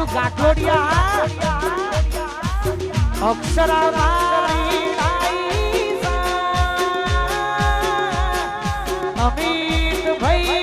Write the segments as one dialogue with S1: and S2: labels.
S1: મારું ગાંઠોડિયા અક્ષરા. અમિત ભાઈ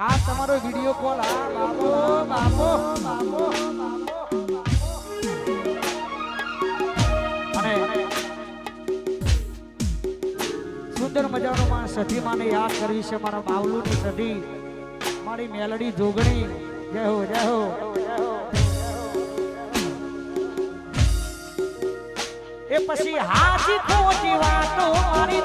S1: આ તમારો વીડિયો કોલ આ બાબો બાબો બાબો અને સુંદર મજાનો માં સધી માને યાદ કરવી છે મારા બાવલુની સધી. મારી મેલડી જોગણી. જય હો જય હો. એ પછી હાજી ખોટી વાતો મારી